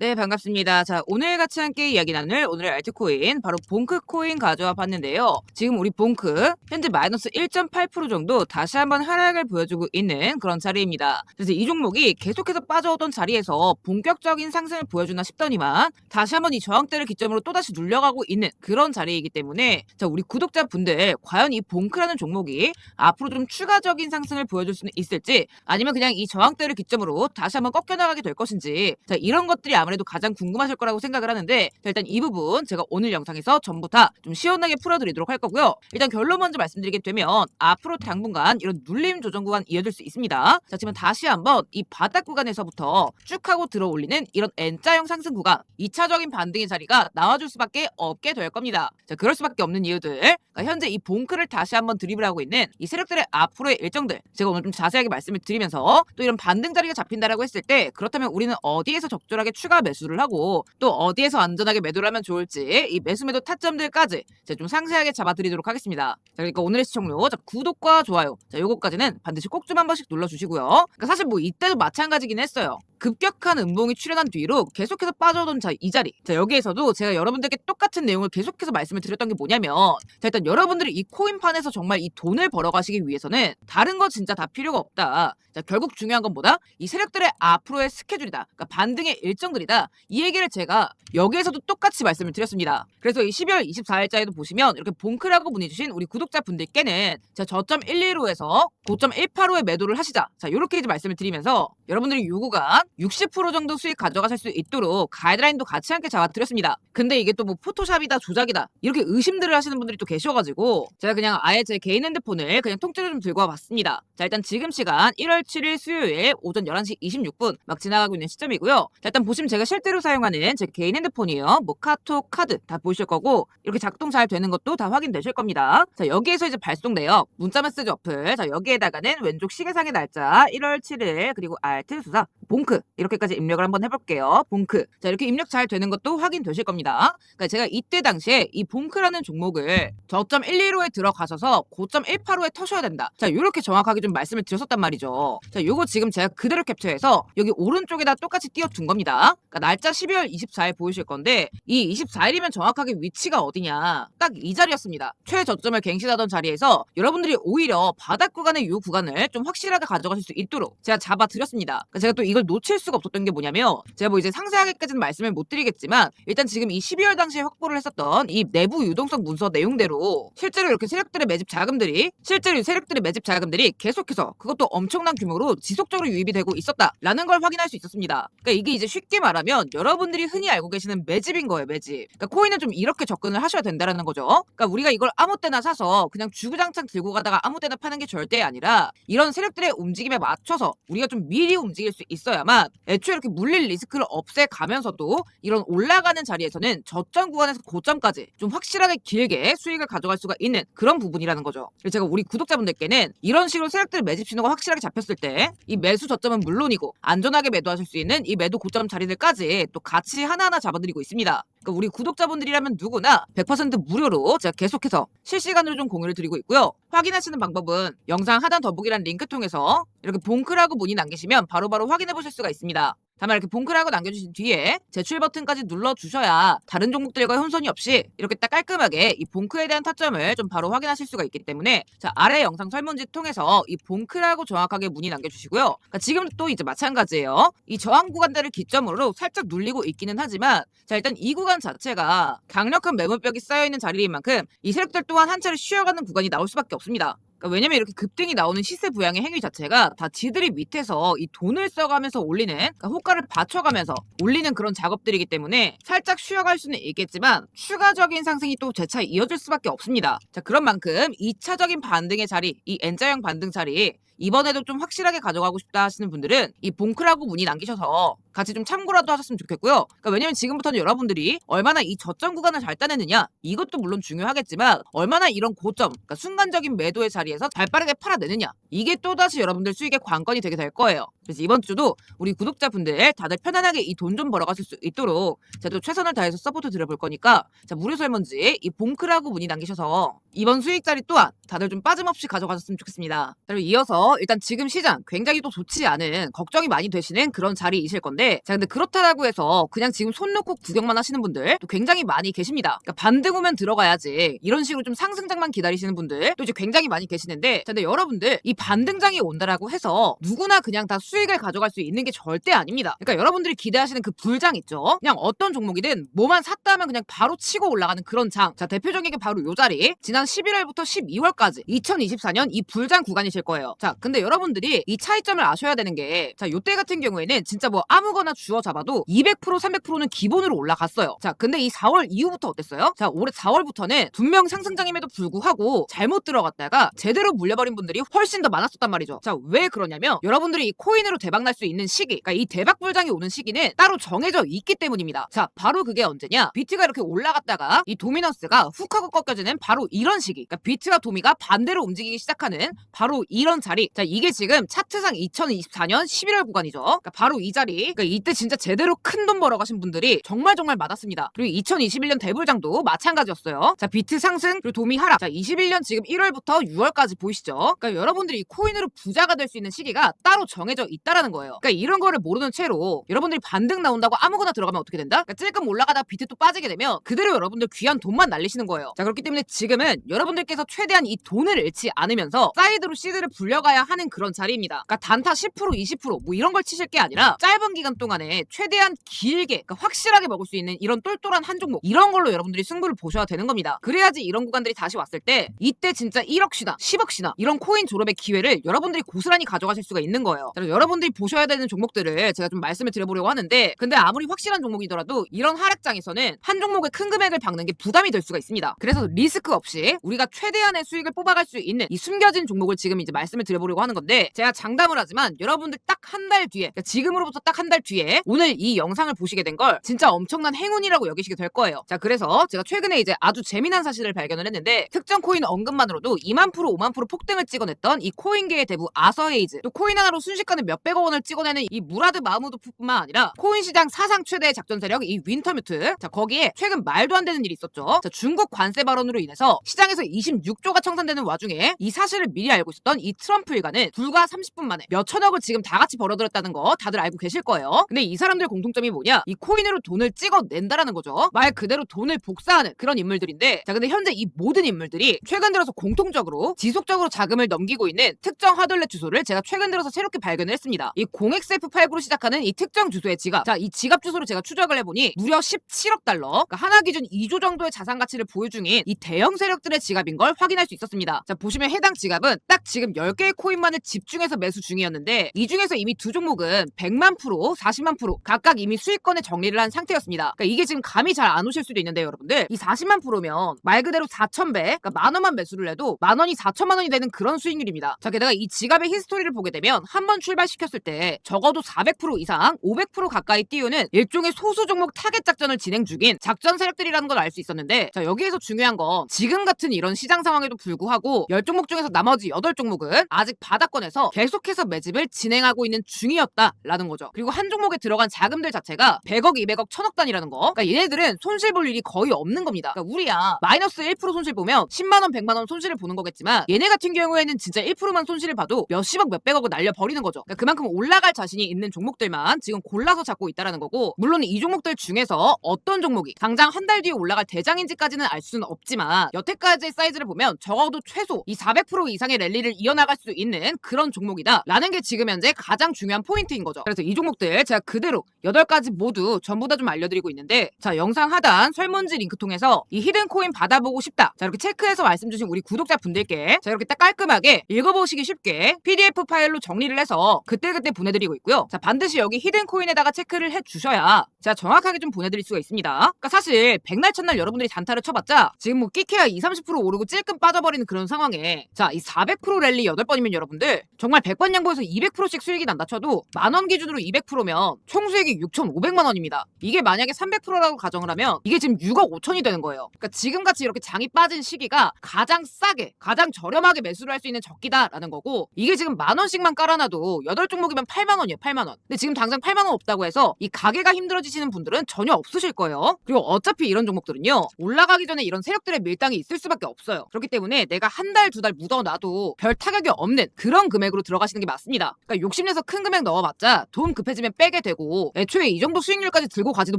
네, 반갑습니다. 자, 오늘 같이 함께 이야기 나눌 오늘의 알트코인, 바로 봉크코인 가져와 봤는데요. 지금 우리 봉크, 현재 마이너스 1.8% 정도 다시 한번 하락을 보여주고 있는 그런 자리입니다. 그래서 이 종목이 계속해서 빠져오던 자리에서 본격적인 상승을 보여주나 싶더니만 다시 한번 이 저항대를 기점으로 또다시 눌려가고 있는 그런 자리이기 때문에 자, 우리 구독자분들, 과연 이 봉크라는 종목이 앞으로 좀 추가적인 상승을 보여줄 수는 있을지 아니면 그냥 이 저항대를 기점으로 다시 한번 꺾여나가게 될 것인지 자, 이런 것들이 아 무래도 가장 궁금하실 거라고 생각을 하는데 자, 일단 이 부분 제가 오늘 영상에서 전부 다 좀 시원하게 풀어드리도록 할 거고요. 일단 결론 먼저 말씀드리게 되면 앞으로 당분간 이런 눌림 조정 구간 이어질 수 있습니다. 자, 지금 다시 한번 이 바닥 구간에서부터 쭉 하고 들어올리는 이런 N자형 상승 구간 2차적인 반등의 자리가 나와줄 수밖에 없게 될 겁니다. 자, 그럴 수밖에 없는 이유들 그러니까 현재 이 봉크를 다시 한번 드리블하고 있는 이 세력들의 앞으로의 일정들 제가 오늘 좀 자세하게 말씀을 드리면서 또 이런 반등 자리가 잡힌다라고 했을 때 그렇다면 우리는 어디에서 적절하게 추가 매수를 하고 또 어디에서 안전하게 매도를 하면 좋을지 이 매수 매도 타점들까지 제가 좀 상세하게 잡아드리도록 하겠습니다. 자, 그러니까 오늘의 시청료 자, 구독과 좋아요 자 요거까지는 반드시 꼭 좀 한 번씩 눌러주시고요. 그러니까 사실 뭐 이때도 마찬가지긴 했어요. 급격한 음봉이 출현한 뒤로 계속해서 빠져오던 자, 이 자리. 자, 여기에서도 제가 여러분들께 똑같은 내용을 계속해서 말씀을 드렸던 게 뭐냐면, 자, 일단 여러분들이 이 코인판에서 정말 이 돈을 벌어가시기 위해서는 다른 거 진짜 다 필요가 없다. 자, 결국 중요한 건 뭐다? 이 세력들의 앞으로의 스케줄이다. 그러니까 반등의 일정들이다. 이 얘기를 제가 여기에서도 똑같이 말씀을 드렸습니다. 그래서 이 12월 24일자에도 보시면 이렇게 봉크라고 문의주신 우리 구독자분들께는 자, 저점 115에서 고점 185에 매도를 하시자. 자, 이렇게 이제 말씀을 드리면서 여러분들이 요구가 60% 정도 수익 가져가실 수 있도록 가이드라인도 같이 함께 잡아드렸습니다. 근데 이게 또 뭐 포토샵이다, 조작이다 이렇게 의심들을 하시는 분들이 또 계셔가지고 제가 그냥 아예 제 개인 핸드폰을 그냥 통째로 좀 들고 와봤습니다. 자, 일단 지금 시간 1월 7일 수요일 오전 11시 26분 막 지나가고 있는 시점이고요. 자, 일단 보시면 제가 실제로 사용하는 제 개인 핸드폰이에요. 뭐 카톡, 카드 다 보이실 거고 이렇게 작동 잘 되는 것도 다 확인되실 겁니다. 자, 여기에서 이제 발송 내역 문자 메시지 어플 자, 여기에다가는 왼쪽 시계상의 날짜 1월 7일 그리고 알트 수사 봉크 이렇게까지 입력을 한번 해볼게요. 봉크 자 이렇게 입력 잘 되는 것도 확인되실 겁니다. 그러니까 제가 이때 당시에 이 봉크라는 종목을 저점 115에 들어가셔서 고점 185에 터셔야 된다. 자 이렇게 정확하게 좀 말씀을 드렸었단 말이죠. 자 요거 지금 제가 그대로 캡처해서 여기 오른쪽에다 똑같이 띄워둔 겁니다. 그러니까 날짜 12월 24일 보이실 건데 이 24일이면 정확하게 위치가 어디냐 딱 이 자리였습니다. 최저점을 갱신하던 자리에서 여러분들이 오히려 바닥 구간의 이 구간을 좀 확실하게 가져가실 수 있도록 제가 잡아드렸습니다. 그러니까 제가 또 이걸 놓칠 수가 없었던 게 뭐냐면 제가 뭐 이제 상세하게까지는 말씀을 못 드리겠지만 일단 지금 이 12월 당시에 확보를 했었던 이 내부 유동성 문서 내용대로 실제로 이렇게 세력들의 매집 자금들이 실제로 이 세력들의 매집 자금들이 계속해서 그것도 엄청난 규모로 지속적으로 유입이 되고 있었다라는 걸 확인할 수 있었습니다. 그러니까 이게 이제 쉽게 말하면 여러분들이 흔히 알고 계시는 매집인 거예요, 매집. 그러니까 코인은 좀 이렇게 접근을 하셔야 된다라는 거죠. 그러니까 우리가 이걸 아무 때나 사서 그냥 주구장창 들고 가다가 아무 때나 파는 게 절대 아니라 이런 세력들의 움직임에 맞춰서 우리가 좀 미리 움직일 수 있어야만 애초에 이렇게 물릴 리스크를 없애가면서도 이런 올라가는 자리에서는 저점 구간에서 고점까지 좀 확실하게 길게 수익을 가져갈 수가 있는 그런 부분이라는 거죠. 제가 우리 구독자분들께는 이런 식으로 세력들 매집 신호가 확실하게 잡혔을 때 이 매수 저점은 물론이고 안전하게 매도하실 수 있는 이 매도 고점 자리들까지 또 같이 하나하나 잡아드리고 있습니다. 그러니까 우리 구독자분들이라면 누구나 100% 무료로 제가 계속해서 실시간으로 좀 공유를 드리고 있고요. 확인하시는 방법은 영상 하단 더보기란 링크 통해서 이렇게 봉크라고 문의 남기시면 바로바로 확인해 보실 수가 있습니다. 다만 이렇게 봉크라고 남겨주신 뒤에 제출 버튼까지 눌러주셔야 다른 종목들과 혼선이 없이 이렇게 딱 깔끔하게 이 봉크에 대한 타점을 좀 바로 확인하실 수가 있기 때문에 자 아래 영상 설문지 통해서 이 봉크라고 정확하게 문의 남겨주시고요. 그러니까 지금 또 이제 마찬가지예요. 이 저항 구간들을 기점으로 살짝 눌리고 있기는 하지만 자 일단 이 구간 자체가 강력한 매물벽이 쌓여있는 자리인 만큼 이 세력들 또한 한 차례 쉬어가는 구간이 나올 수밖에 없습니다. 그러니까 왜냐면 이렇게 급등이 나오는 시세 부양의 행위 자체가 다 지들이 밑에서 이 돈을 써가면서 올리는 그러니까 호가를 받쳐가면서 올리는 그런 작업들이기 때문에 살짝 쉬어갈 수는 있겠지만 추가적인 상승이 또 재차 이어질 수밖에 없습니다. 자 그런 만큼 2차적인 반등의 자리, 이 N자형 반등 자리 이번에도 좀 확실하게 가져가고 싶다 하시는 분들은 이 봉크라고 문의 남기셔서 같이 좀 참고라도 하셨으면 좋겠고요. 그러니까 왜냐면 지금부터는 여러분들이 얼마나 이 저점 구간을 잘 따내느냐 이것도 물론 중요하겠지만 얼마나 이런 고점, 그러니까 순간적인 매도의 자리에서 잘 빠르게 팔아내느냐 이게 또다시 여러분들 수익의 관건이 되게 될 거예요. 그래서 이번 주도 우리 구독자분들 다들 편안하게 이 돈 좀 벌어가실 수 있도록 제가 또 최선을 다해서 서포트 드려볼 거니까 자 무료 설문지 이 봉크라고 문의 남기셔서 이번 수익 자리 또한 다들 좀 빠짐없이 가져가셨으면 좋겠습니다. 그리고 이어서 일단 지금 시장 굉장히 또 좋지 않은 걱정이 많이 되시는 그런 자리이실 건데 자 근데 그렇다고 해서 그냥 지금 손 놓고 구경만 하시는 분들 또 굉장히 많이 계십니다. 그러니까 반등 오면 들어가야지 이런 식으로 좀 상승장만 기다리시는 분들 또 이제 굉장히 많이 계시는데 자 근데 여러분들 이 반등장이 온다라고 해서 누구나 그냥 다 수익을 가져갈 수 있는 게 절대 아닙니다. 그러니까 여러분들이 기대하시는 그 불장 있죠. 그냥 어떤 종목이든 뭐만 샀다 하면 그냥 바로 치고 올라가는 그런 장. 자 대표적인 게 바로 요 자리. 지난 11월부터 12월까지 2024년 이 불장 구간이실 거예요. 자 근데 여러분들이 이 차이점을 아셔야 되는 게 자 요때 같은 경우에는 진짜 뭐 아무거나 주어 잡아도 200% 300%는 기본으로 올라갔어요. 자 근데 이 4월 이후부터 어땠어요? 자 올해 4월부터는 분명 상승장임에도 불구하고 잘못 들어갔다가 제대로 물려버린 분들이 훨씬 더 많았었단 말이죠. 자 왜 그러냐면 여러분들이 이 코인으로 대박 날 수 있는 시기, 그러니까 이 대박 불장이 오는 시기는 따로 정해져 있기 때문입니다. 자 바로 그게 언제냐? 비트가 이렇게 올라갔다가 이 도미넌스가 훅 하고 꺾여지는 바로 이런 시기, 그러니까 비트와 도미가 반대로 움직이기 시작하는 바로 이런 자리. 자 이게 지금 차트상 2024년 11월 구간이죠. 그러니까 바로 이 자리. 그러니까 이때 진짜 제대로 큰 돈 벌어가신 분들이 정말 정말 많았습니다. 그리고 2021년 대불장도 마찬가지였어요. 자 비트 상승 그리고 도미 하락. 자 21년 지금 1월부터 6월까지 보이시죠? 그러니까 여러분들이 이 코인으로 부자가 될 수 있는 시기가 따로 정해져 있다라는 거예요. 그러니까 이런 거를 모르는 채로 여러분들이 반등 나온다고 아무거나 들어가면 어떻게 된다? 그러니까 찔끔 올라가다 비트 또 빠지게 되면 그대로 여러분들 귀한 돈만 날리시는 거예요. 자 그렇기 때문에 지금은 여러분들께서 최대한 이 돈을 잃지 않으면서 사이드로 시드를 불려가야 하는 그런 자리입니다. 그러니까 단타 10% 20%뭐 이런 걸 치실 게 아니라 짧은 기간 동안에 최대한 길게 그러니까 확실하게 먹을 수 있는 이런 똘똘한 한 종목 이런 걸로 여러분들이 승부를 보셔야 되는 겁니다. 그래야지 이런 구간들이 다시 왔을 때 이때 진짜 1억시나 10억시나 이런 코인 졸업의 기회를 여러분들이 고스란히 가져가실 수가 있는 거예요. 자, 여러분들이 보셔야 되는 종목들을 제가 좀 말씀을 드려보려고 하는데 근데 아무리 확실한 종목이더라도 이런 하락장에서는 한 종목에 큰 금액을 박는 게 부담이 될 수가 있습니다. 그래서 리스크 없이 우리가 최대한의 수익을 뽑아갈 수 있는 이 숨겨진 종목을 지금 이제 말씀을 드려보려고 하는 건데 제가 장담을 하지만 여러분들 딱 한 달 뒤에 그러니까 지금으로부터 딱 한 달 뒤에 오늘 이 영상을 보시게 된 걸 진짜 엄청난 행운이라고 여기시게 될 거예요. 자 그래서 제가 최근에 이제 아주 재미난 사실을 발견을 했는데 특정 코인 언급만으로도 2만 프로 5만 프로 폭등을 찍어냈던 이 코인계의 대부 아서헤이즈 또 코인 하나로 순식간에 몇백억 원을 찍어내는 이 무라드 마무드뿐만 아니라 코인 시장 사상 최대의 작전 세력 이 윈터뮤트 자 거기에 최근 말도 안 되는 일이 있었죠. 자 중국 관세 발언으로 인해서 시장 에서 26조가 청산되는 와중에 이 사실을 미리 알고 있었던 이 트럼프 일가는 불과 30분 만에 몇 천억을 지금 다 같이 벌어들였다는 거 다들 알고 계실 거예요. 근데 이 사람들 공통점이 뭐냐? 이 코인으로 돈을 찍어낸다라는 거죠. 말 그대로 돈을 복사하는 그런 인물들인데 자 근데 현재 이 모든 인물들이 최근 들어서 공통적으로 지속적으로 자금을 넘기고 있는 특정 하덜렛 주소를 제가 최근 들어서 새롭게 발견을 했습니다. 이 0xF89로 시작하는 이 특정 주소의 지갑 자 이 지갑 주소를 제가 추적을 해보니 무려 17억 달러 그러니까 하나 기준 2조 정도의 자산 가치를 보유 중인 이 대형 세력들 의 지갑인 걸 확인할 수 있었습니다. 자 보시면 해당 지갑은 딱 지금 10개의 코인만을 집중해서 매수 중이었는데 이 중에서 이미 두 종목은 100만 프로, 40만 프로 각각 이미 수익권에 정리를 한 상태였습니다. 그러니까 이게 지금 감이 잘 안 오실 수도 있는데 여러분들 이 40만 프로면 말 그대로 4,000배 그러니까 만 원만 매수를 해도 만 원이 4천만 원이 되는 그런 수익률입니다. 자 게다가 이 지갑의 히스토리를 보게 되면 한 번 출발시켰을 때 적어도 400% 이상, 500% 가까이 띄우는 일종의 소수 종목 타겟 작전을 진행 중인 작전 세력들이라는 걸 알 수 있었는데 자 여기에서 중요한 건 지금 같은 이런 시장 상황에도 불구하고 10종목 중에서 나머지 8종목은 아직 바닥권에서 계속해서 매집을 진행하고 있는 중이었다라는 거죠. 그리고 한 종목에 들어간 자금들 자체가 100억, 200억, 1000억 단위라는 거. 그러니까 얘네들은 손실 볼 일이 거의 없는 겁니다. 그러니까 우리야 마이너스 1% 손실 보면 10만 원, 100만 원 손실을 보는 거겠지만 얘네 같은 경우에는 진짜 1%만 손실을 봐도 몇십억, 몇백억을 날려 버리는 거죠. 그러니까 그만큼 올라갈 자신이 있는 종목들만 지금 골라서 잡고 있다라는 거고 물론 이 종목들 중에서 어떤 종목이 당장 한 달 뒤에 올라갈 대장인지까지는 알 수는 없지만 여태까지 의 사이즈를 보면 적어도 최소 이 400% 이상의 랠리를 이어나갈 수 있는 그런 종목이다 라는 게 지금 현재 가장 중요한 포인트인 거죠. 그래서 이 종목들 제가 그대로 8가지 모두 전부 다 좀 알려드리고 있는데 자 영상 하단 설문지 링크 통해서 이 히든 코인 받아보고 싶다 자 이렇게 체크해서 말씀 주신 우리 구독자 분들께 자 이렇게 딱 깔끔하게 읽어보시기 쉽게 PDF 파일로 정리를 해서 그때그때 보내드리고 있고요. 자 반드시 여기 히든 코인에다가 체크를 해주셔야 제가 정확하게 좀 보내드릴 수가 있습니다. 그러니까 사실 백날 첫날 여러분들이 단타를 쳐봤자 지금 뭐 끼케야 2, 30% 오르고 찔끔 빠져버리는 그런 상황에 자 이 400% 랠리 8번이면 여러분들 정말 100번 양보해서 200%씩 수익이 난다 쳐도 만 원 기준으로 200%면 총 수익이 6,500만 원입니다. 이게 만약에 300%라고 가정을 하면 이게 지금 6억 5천이 되는 거예요. 그러니까 지금같이 이렇게 장이 빠진 시기가 가장 싸게 가장 저렴하게 매수를 할 수 있는 적기다라는 거고 이게 지금 만 원씩만 깔아놔도 8종목이면 8만 원이에요. 8만 원. 근데 지금 당장 8만 원 없다고 해서 이 가게가 힘들어지시는 분들은 전혀 없으실 거예요. 그리고 어차피 이런 종목들은요. 올라가기 전에 이런 세력들의 밀당이 있을 수밖에 없어요. 그렇기 때문에 내가 한 달, 두 달 묻어놔도 별 타격이 없는 그런 금액으로 들어가시는 게 맞습니다. 그러니까 욕심내서 큰 금액 넣어봤자 돈 급해지면 빼게 되고 애초에 이 정도 수익률까지 들고 가지도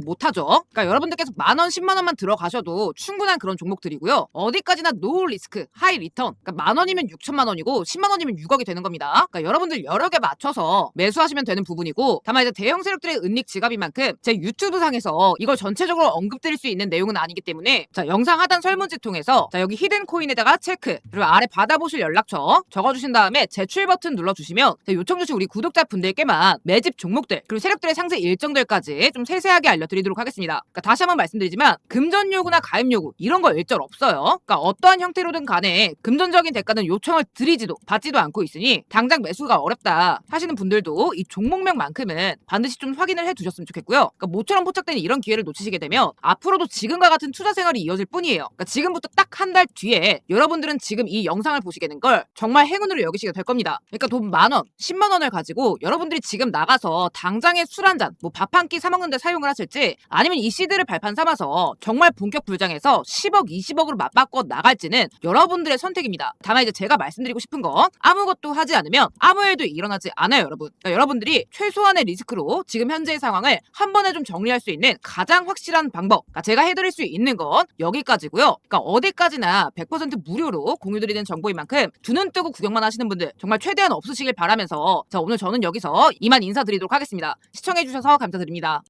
못하죠. 그러니까 여러분들께서 만 원, 십만 원만 들어가셔도 충분한 그런 종목들이고요. 어디까지나 노 리스크, 하이 리턴. 그러니까 만 원이면 6천만 원이고 10만 원이면 6억이 되는 겁니다. 그러니까 여러분들 여러 개 맞춰서 매수하시면 되는 부분이고 다만 이제 대형 세력들의 은닉 지갑인 만큼 제 유튜브 상에서 이걸 전체적으로 언급드릴 수 있는 내용은 아니기 때문에 자 영상 하단 설문지 통해서 자 여기 히든 코인에다가 체크 그리고 아래 받아보실 연락처 적어주신 다음에 제출 버튼 눌러주시면 자, 요청 주신 우리 구독자 분들께만 매집 종목들 그리고 세력들의 상세 일정들까지 좀 세세하게 알려드리도록 하겠습니다. 그러니까 다시 한번 말씀드리지만 금전 요구나 가입 요구 이런 거 일절 없어요. 그러니까 어떠한 형태로든 간에 금전적인 대가는 요청을 드리지도 받지도 않고 있으니 당장 매수가 어렵다 하시는 분들도 이 종목명만큼은 반드시 좀 확인을 해두셨으면 좋겠고요. 그러니까 모처럼 포착되는 이런 기회를 놓치시게 되면 앞으로도 지금과 같은 투자 생활이 이어질 뿐이에요. 그러니까 지금부터 딱한 달 뒤에 여러분들은 지금 이 영상을 보시게 된 걸 정말 행운으로 여기시게 될 겁니다. 그러니까 돈 만 원, 10만 원을 가지고 여러분들이 지금 나가서 당장에 술 한 잔, 뭐 밥 한 끼 사 먹는데 사용을 하실지 아니면 이 시드를 발판 삼아서 정말 본격 불장해서 10억, 20억으로 맞바꿔 나갈지는 여러분들의 선택입니다. 다만 이제 제가 말씀드리고 싶은 건 아무것도 하지 않으면 아무 일도 일어나지 않아요, 여러분. 그러니까 여러분들이 최소한의 리스크로 지금 현재의 상황을 한 번에 좀 정리할 수 있는 가장 확실한 방법. 그러니까 제가 해드릴 수 있는 건 여기까지고요. 그러니까 어디까지 나 100% 무료로 공유드리는 정보인 만큼 두 눈 뜨고 구경만 하시는 분들 정말 최대한 없으시길 바라면서 자 오늘 저는 여기서 이만 인사드리도록 하겠습니다. 시청해주셔서 감사드립니다.